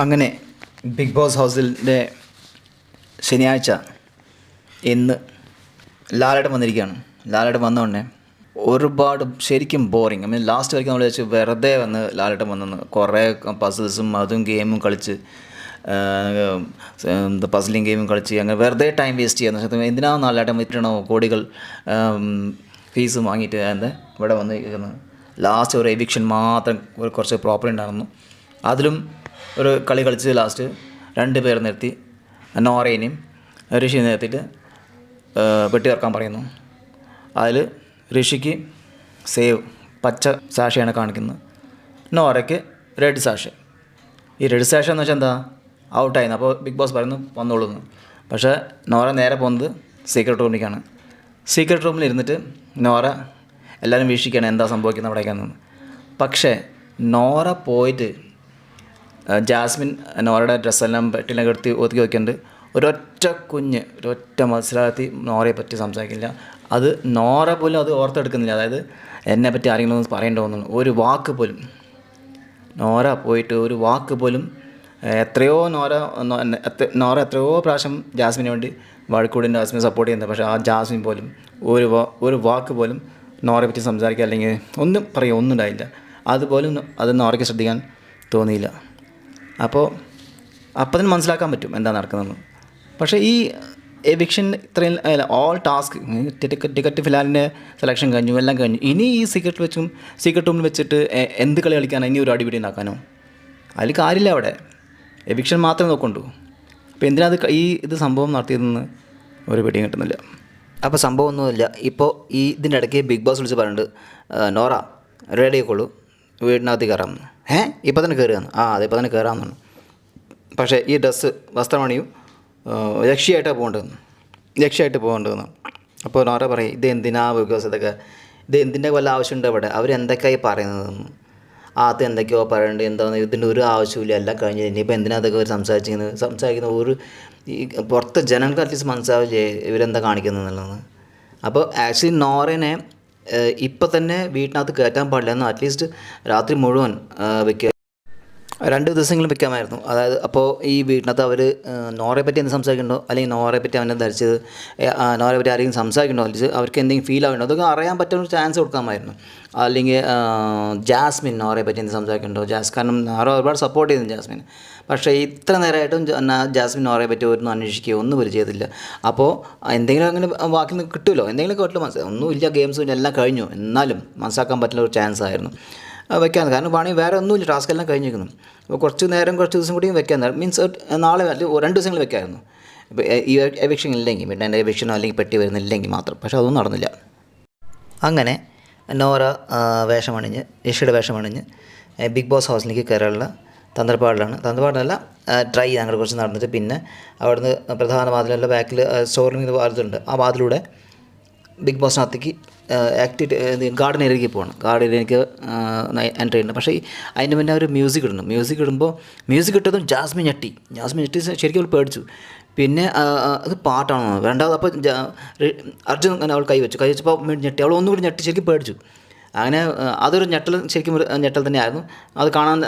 അങ്ങനെ big boss ഹൗസിന്റെ ശനിയാഴ്ച ഇന്ന് ലാലേട്ടൻ വന്നിരിക്കുകയാണ്. ലാലേട്ടൻ വന്നോണ്ടേ ഒരുപാട് ശരിക്കും ബോറിങ് ഐ മീൻ ലാസ്റ്റ് വരയ്ക്ക് നമ്മൾ വിചാരിച്ചു വെറുതെ വന്ന് ലാലേട്ടൻ വന്നെന്ന്. കുറേ പസിൽസും അതും ഗെയിമും കളിച്ച് എന്താ പസിലിങ് ഗെയിമും കളിച്ച് അങ്ങനെ വെറുതെ ടൈം വേസ്റ്റ് ചെയ്യുന്ന സമയത്ത് എന്തിനാണ് നാലാട്ടം വിറ്റണോ കോടികൾ ഫീസ് വാങ്ങിയിട്ട് എന്താ ഇവിടെ വന്ന് ലാസ്റ്റ് ഒരു എവിക്ഷൻ മാത്രം കുറച്ച് പ്രോപ്പർട്ടി ഉണ്ടായിരുന്നു. അതിലും ഒരു കളി കളിച്ച് ലാസ്റ്റ് രണ്ട് പേർ നിർത്തി. നോറേനെയും ഋഷി നിർത്തിയിട്ട് വെട്ടി ഇറക്കാൻ പറയുന്നു. അതിൽ ഋഷിക്ക് സേവ് പച്ച സാക്ഷിയാണ് കാണിക്കുന്നത്. നോറയ്ക്ക് റെഡ് സാക്ഷി. ഈ റെഡ് സാക്ഷി എന്ന് വെച്ചാൽ എന്താ? ഔട്ടായിരുന്നു അപ്പോൾ ബിഗ് ബോസ് പറയുന്നു വന്നോളൂന്ന് പക്ഷേ നോറ നേരെ പോകുന്നത് സീക്രട്ട് റൂമിലേക്കാണ് സീക്രട്ട് റൂമിൽ ഇരുന്നിട്ട് നോറ എല്ലാവരും വീക്ഷിക്കുകയാണ് എന്താ സംഭവിക്കുന്നത് അവിടേക്കാണെന്ന്. പക്ഷേ നോറ പോയിട്ട് ജാസ്മിൻ നോറയുടെ ഡ്രസ്സെല്ലാം പെട്ടിലൊക്കെ എടുത്ത് ഒതുക്കി വയ്ക്കുന്നുണ്ട് ഒരൊറ്റ കുഞ്ഞ് ഒരൊറ്റ മത്സരാർത്ഥി നോറയെ പറ്റി സംസാരിക്കില്ല. അത് നോറ പോലും അത് ഓർത്തെടുക്കുന്നില്ല. അതായത് എന്നെ പറ്റി ആരെങ്കിലും ഒന്ന് പറയേണ്ടി ഒരു വാക്ക് പോലും. നോറ പോയിട്ട് ഒരു വാക്ക് പോലും എത്രയോ നോറ നോറ എത്രയോ പ്രാവശ്യം ജാസ്മിന് വേണ്ടി വഴക്കൂടിന്റെ ജാസ്മിനെ സപ്പോർട്ട് ചെയ്യുന്നത് പക്ഷേ ആ ജാസ്മിൻ പോലും ഒരു ഒരു വാക്ക് പോലും നോറയെ പറ്റി സംസാരിക്കുക അല്ലെങ്കിൽ ഒന്നും പറയുക ഒന്നും ഉണ്ടായില്ല. അതുപോലും അത് നോറയ്ക്ക് ശ്രദ്ധിക്കാൻ തോന്നിയില്ല. അപ്പോൾ അപ്പം തന്നെ മനസ്സിലാക്കാൻ പറ്റും എന്താ നടക്കുന്നതെന്ന്. പക്ഷേ ഈ എവിക്ഷൻ ഇത്രയും അല്ല ഓൾ ടാസ്ക് ടിക്കറ്റ് ഫിലാലിന്റെ സെലക്ഷൻ കഴിഞ്ഞു എല്ലാം കഴിഞ്ഞു. ഇനി ഈ സീക്രട്ട് വെച്ചും സീക്രട്ട് റൂമിൽ വെച്ചിട്ട് എന്ത് കളി കളിക്കാനോ ഇനി ഒരു അടിപിടി ഉണ്ടാക്കാനോ? അതിൽ കാര്യമില്ല അവിടെ. എവിക്ഷൻ മാത്രമേ നോക്കുള്ളൂ അപ്പോൾ എന്തിനാ അത് ഈ ഇത് സംഭവം നടത്തിയതെന്ന് ഒരു പിടിയും കിട്ടുന്നില്ല. അപ്പോൾ സംഭവമൊന്നുമില്ല ഇപ്പോൾ ഈ ഇതിന്റെ ഇടയ്ക്ക് ബിഗ് ബോസ് വിളിച്ച് പറഞ്ഞിട്ടുണ്ട് നോറ റെഡി ആയിക്കോളൂ. വീടിനകത്ത് കയറാമെന്ന്. ഏ? ഇപ്പോൾ തന്നെ കയറുകയെന്ന് ആ അതെ ഇപ്പോൾ തന്നെ കയറാമെന്നാണ്. പക്ഷേ ഈ ഡ്രസ്സ് വസ്ത്രമണിയും രക്ഷയായിട്ടാണ് പോകേണ്ടതെന്ന്. രക്ഷയായിട്ട് പോകേണ്ടതെന്ന്. അപ്പോൾ നോറ പറയും ഇത് എന്തിനാ ബിക്കോസ് ഇതൊക്കെ? ഇത് എന്തിന്റെ വല്ല ആവശ്യമുണ്ട് അവിടെ? അവരെന്തൊക്കെയായി പറയുന്നതെന്ന്? അത് എന്തൊക്കെയോ പറയേണ്ടത് എന്താണ് ഇതിന്റെ ഒരു ആവശ്യമില്ല എല്ലാം കഴിഞ്ഞ് ഇനിയിപ്പോൾ എന്തിനാ അതൊക്കെ അവർ സംസാരിച്ചിരിക്കുന്നത് സംസാരിക്കുന്ന ഒരു ഈ പുറത്തെ ജനങ്ങൾക്ക് അറ്റ്ലീസ്റ്റ് മനസ്സിലാവില്ലേ ഇവരെന്താ കാണിക്കുന്നത് എന്നുള്ളത് അപ്പോൾ ആക്ച്വലി നോറനെ ഇപ്പം തന്നെ വീട്ടിനകത്ത് കയറ്റാൻ പാടില്ല. എന്നാൽ അറ്റ്ലീസ്റ്റ് രാത്രി മുഴുവൻ വെക്കുക രണ്ട് ദിവസങ്ങളും വെക്കാമായിരുന്നു. അതായത് അപ്പോൾ ഈ വീട്ടിനകത്ത് അവർ നോറയെ പറ്റി എന്ത് സംസാരിക്കണ്ടോ അല്ലെങ്കിൽ നോറയെ പറ്റി അവനെ ധരിച്ചത്? നോറയെ പറ്റി ആരെങ്കിലും സംസാരിക്കണ്ടോ അല്ലെങ്കിൽ അവർക്ക് എന്തെങ്കിലും ഫീൽ ആവുന്നുണ്ടോ? അതൊക്കെ അറിയാൻ പറ്റുന്ന ചാൻസ് കൊടുക്കാമായിരുന്നു. അല്ലെങ്കിൽ ജാസ്മിൻ നോറയെ പറ്റി എന്ത് സംസാരിക്കണ്ടോ ജാസ് കാരണം നോറ ഒരുപാട് സപ്പോർട്ട് ചെയ്യുന്നു ജാസ്മിൻ. പക്ഷേ ഇത്ര നേരമായിട്ടും ജാസ്മിൻ നോറയെ പറ്റി ഒന്നും അന്വേഷിക്കുകയോ ഒന്നും ഒരു ചെയ്തില്ല. അപ്പോൾ എന്തെങ്കിലും അങ്ങനെ ബാക്കി നിന്ന് കിട്ടുമല്ലോ? എന്തെങ്കിലും കിട്ടുമല്ലോ? മനസ്സിലായി. ഒന്നുമില്ല ഗെയിംസും എല്ലാം കഴിഞ്ഞു. എന്നാലും മനസ്സിലാക്കാൻ പറ്റുന്ന ഒരു ചാൻസ് ആയിരുന്നു. വെക്കാൻ കാരണം പണി വേറെ ഒന്നുമില്ല. ടാസ്ക് എല്ലാം കഴിഞ്ഞിരിക്കുന്നു. അപ്പോൾ കുറച്ച് നേരം കുറച്ച് ദിവസം കൂടിയും വെക്കാൻ മീൻസ് നാളെ രണ്ട് ദിവസങ്ങൾ വെക്കാമായിരുന്നു ഇപ്പോൾ ഈ എവിക്ഷൻ ഇല്ലെങ്കിൽ പിന്നെ എന്റെ എവിക്ഷനോ അല്ലെങ്കിൽ പെട്ടി വരുന്നില്ലെങ്കിൽ മാത്രം. പക്ഷേ അതൊന്നും നടന്നില്ല. അങ്ങനെ നോറ വേഷമണിഞ്ഞ് യഷിയുടെ വേഷമണിഞ്ഞ് ബിഗ് ബോസ് ഹൗസിലേക്ക് കയറാനുള്ള തന്ത്രപ്പാടിലാണ്. തന്ത്രപ്പാടിനല്ല ട്രൈ ഞങ്ങൾ കുറച്ച് നടന്നിട്ട് പിന്നെ അവിടുന്ന് പ്രധാന വാതിലുള്ള ബാക്കിൽ സ്റ്റോറിൽ വാതിലുണ്ട്. ആ വാതിലൂടെ ബിഗ് ബോസിനകത്തേക്ക് ആക്ടിവിറ്റി ഗാർഡൻ ഏരിയയ്ക്ക് പോകണം. ഗാർഡൻ ഏരിയയ്ക്ക് എന്റർ ചെയ്യുന്നുണ്ട് പക്ഷേ അതിന്റെ മുന്നേ അവർ മ്യൂസിക് ഇടുന്നു. മ്യൂസിക് ഇടുമ്പോൾ മ്യൂസിക് ഇട്ടതും ജാസ്മിൻ ഞെട്ടി. ജാസ്മിൻ ഞെട്ടി ശരിക്കും അവൾ പേടിച്ചു. പിന്നെ അത് പാട്ടാണോ? രണ്ടാമത് അപ്പോൾ അർജുൻ അവൾ കൈ വെച്ചു കൈ വെച്ചപ്പോൾ ഞെട്ടി. അവൾ ഒന്നുകൂടി ഞെട്ടി ശരിക്കും പേടിച്ചു. അങ്ങനെ അതൊരു ഞെട്ടൽ ശരിക്കും ഒരു ഞെട്ടൽ തന്നെയായിരുന്നു. അത് കാണാൻ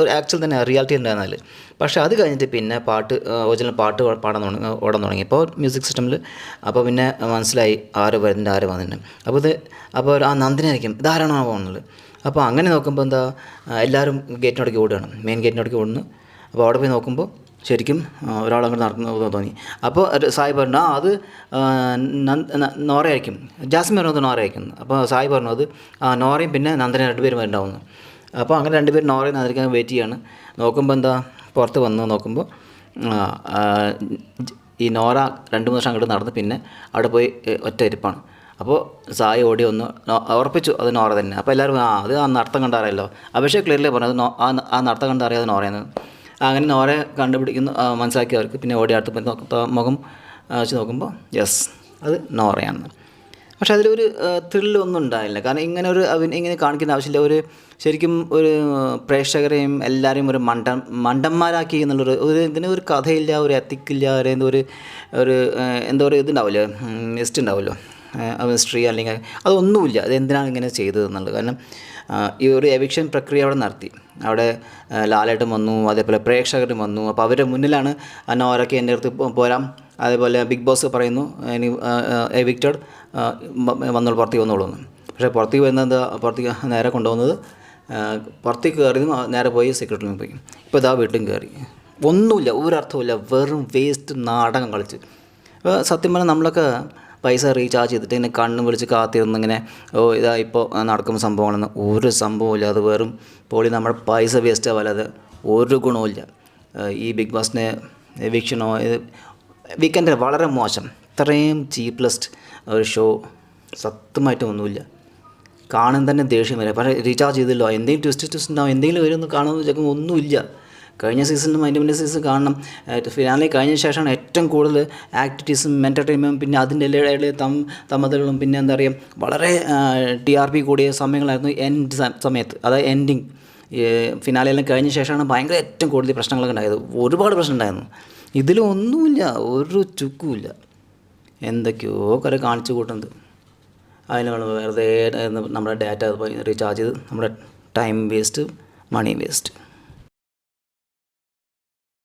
ഒരു ആക്ച്വൽ തന്നെ റിയാലിറ്റി ഉണ്ടായിരുന്നാൽ പക്ഷേ അത് കഴിഞ്ഞിട്ട് പിന്നെ പാട്ട് ഒറിജിനൽ പാട്ട് പാടാൻ തുടങ്ങി ഓടാൻ തുടങ്ങി. അപ്പോൾ മ്യൂസിക് സിസ്റ്റമിൽ അപ്പോൾ പിന്നെ മനസ്സിലായി ആര് വരുന്നുണ്ട് ആര് വന്നിട്ടുണ്ട്. അപ്പോൾ ഇത് അപ്പോൾ ആ നന്ദിനായിരിക്കും ഇതാരാണോ പോകുന്നത് അപ്പോൾ അങ്ങനെ നോക്കുമ്പോൾ എന്താ എല്ലാവരും ഗേറ്റിനോടേക്ക് ഓടുകയാണ്. മെയിൻ ഗേറ്റിനോടേക്ക് ഓടുന്നു. അപ്പോൾ അവിടെ പോയി നോക്കുമ്പോൾ ശരിക്കും ഒരാൾ അങ്ങോട്ട് നടക്കുന്നത് തോന്നി. അപ്പോൾ സായി പറഞ്ഞു ആ അത് നോറയായിരിക്കും. ജാസ്മിൻ പറഞ്ഞത് നോറയായിരിക്കും. അപ്പോൾ സായി പറഞ്ഞു അത് നോറയും പിന്നെ നന്ദനും രണ്ടുപേരും ഉണ്ടാവുന്നു. അപ്പോൾ അങ്ങനെ രണ്ടുപേരും നോറയും നന്ദിക്കാൻ വെയിറ്റ് ചെയ്യാണ്. നോക്കുമ്പോൾ എന്താ പുറത്ത് വന്ന് നോക്കുമ്പോൾ ഈ നോറ രണ്ട് മൂന്ന് വർഷം അങ്ങോട്ട് നടന്ന് പിന്നെ അവിടെ പോയി ഒറ്റ ഇരിപ്പാണ്. അപ്പോൾ സായി ഓടി ഒന്ന് ഉറപ്പിച്ചു അത് നോറ തന്നെ. അപ്പോൾ എല്ലാവരും ആ അത് ആ നടത്തം കണ്ടറിയല്ലോ അഭിഷേക് ക്ലിയർലി പറഞ്ഞത് അത് ആ നടത്തം കണ്ടറിയാതെ നോറയെന്ന്. അങ്ങനെ നോരെ കണ്ടുപിടിക്കുന്നു ആ, മനസ്സിലാക്കി അവർക്ക് പിന്നെ ഓടി അടുത്ത് മുഖം വെച്ച് നോക്കുമ്പോൾ യെസ് അത് നോറയാണ്. പക്ഷെ അതിലൊരു ത്രില്ലൊന്നും ഉണ്ടായില്ല. കാരണം ഇങ്ങനെ ഒരു ഇങ്ങനെ കാണിക്കുന്ന ആവശ്യമില്ല. ഒരു ശരിക്കും ഒരു പ്രേക്ഷകരെയും എല്ലാവരെയും ഒരു മണ്ട മണ്ടന്മാരാക്കി എന്നുള്ളൊരു ഒരു ഇതിന് ഒരു കഥയില്ല ഒരു എത്തിക്കില്ല ഒരു എന്തോ ഒരു ഒരു എന്തോ ഒരു ഇതുണ്ടാവില്ലേ? നെസ്റ്റ് ഉണ്ടാവുമല്ലോ. മിനിസ്ട്രി അല്ലെങ്കിൽ അതൊന്നുമില്ല അത് എന്തിനാണ് ഇങ്ങനെ ചെയ്തത് എന്നുള്ളത്? കാരണം ഈ ഒരു എവിക്ഷൻ പ്രക്രിയ അവിടെ നടത്തി. അവിടെ ലാലേട്ടും വന്നു അതേപോലെ പ്രേക്ഷകരും വന്നു. അപ്പോൾ അവരുടെ മുന്നിലാണ് നോരൊക്കെ എന്റെ അടുത്ത് പോരാം. അതേപോലെ ബിഗ് ബോസ് പറയുന്നു ഇനി എവിക്റ്റഡ് വന്നോളൂ പുറത്തേക്ക് വന്നോളൂ എന്ന്. പക്ഷേ പുറത്തേക്ക് വരുന്നത് പുറത്തേക്ക് നേരെ കൊണ്ടുപോകുന്നത് പുറത്തേക്ക് കയറിയതും നേരെ പോയി സെക്രട്ടറിയിൽ പോയി. ഇപ്പോൾ ഇതാ വീട്ടിലും കയറി. ഒന്നുമില്ല ഒരർത്ഥമില്ല വെറും വേസ്റ്റ് നാടകം കളിച്ച്. സത്യം പറഞ്ഞാൽ നമ്മളൊക്കെ പൈസ റീചാർജ് ചെയ്തിട്ട് ഇങ്ങനെ കണ്ണും വിളിച്ച് കാത്തിരുന്ന് ഇങ്ങനെ ഓ ഇതാ ഇപ്പോൾ നടക്കുന്ന സംഭവമാണെന്ന്. ഒരു സംഭവമില്ല അത് വെറും പോളി നമ്മുടെ പൈസ വേസ്റ്റ് ആവാലത് ഒരു ഗുണവുമില്ല ഈ ബിഗ് ബോസിനെ വീക്ഷണോ ഇത് വീക്കെൻഡ് വളരെ മോശം. ഇത്രയും ചീപ്ലസ്റ്റ് ഒരു ഷോ സത്യമായിട്ട് ഒന്നുമില്ല. കാണാൻ തന്നെ ദേഷ്യം വരും. പക്ഷേ റീചാർജ് ചെയ്തല്ലോ. എന്തെങ്കിലും ട്വിസ്റ്റ് ട്വിസ്റ്റ് ഉണ്ടാവും. എന്തെങ്കിലും വരുമെന്ന് കാണുമെന്ന് വെച്ചാൽ ഒന്നുമില്ല. കഴിഞ്ഞ സീസണിലും അതിന്റെ മുന്നേ സീസൺ കാണണം. ഫിനാലെ കഴിഞ്ഞ ശേഷമാണ് ഏറ്റവും കൂടുതൽ ആക്ടിവിറ്റീസും എന്റർടൈൻമെന്റും പിന്നെ അതിന്റെ ഇടയിൽ തം തമ്മതകളും പിന്നെ എന്താ പറയുക വളരെ ടി ആർ പി കൂടിയ സമയങ്ങളായിരുന്നു എൻഡ് സമയത്ത് അതായത് എൻഡിങ് ഫിനാലെല്ലാം കഴിഞ്ഞ ശേഷമാണ് ഭയങ്കര ഏറ്റവും കൂടുതൽ പ്രശ്നങ്ങളൊക്കെ ഉണ്ടായത്. ഒരുപാട് പ്രശ്നം ഉണ്ടായിരുന്നു. ഇതിലൊന്നുമില്ല ഒരു ചുക്കുമില്ല. എന്തൊക്കെയോ കര കാണിച്ചു കൂട്ടുന്നത്. അതിന് നമ്മൾ വെറുതെ നമ്മുടെ ഡാറ്റ റീചാർജ് ചെയ്ത് നമ്മുടെ ടൈം വേസ്റ്റ് മണി വേസ്റ്റ്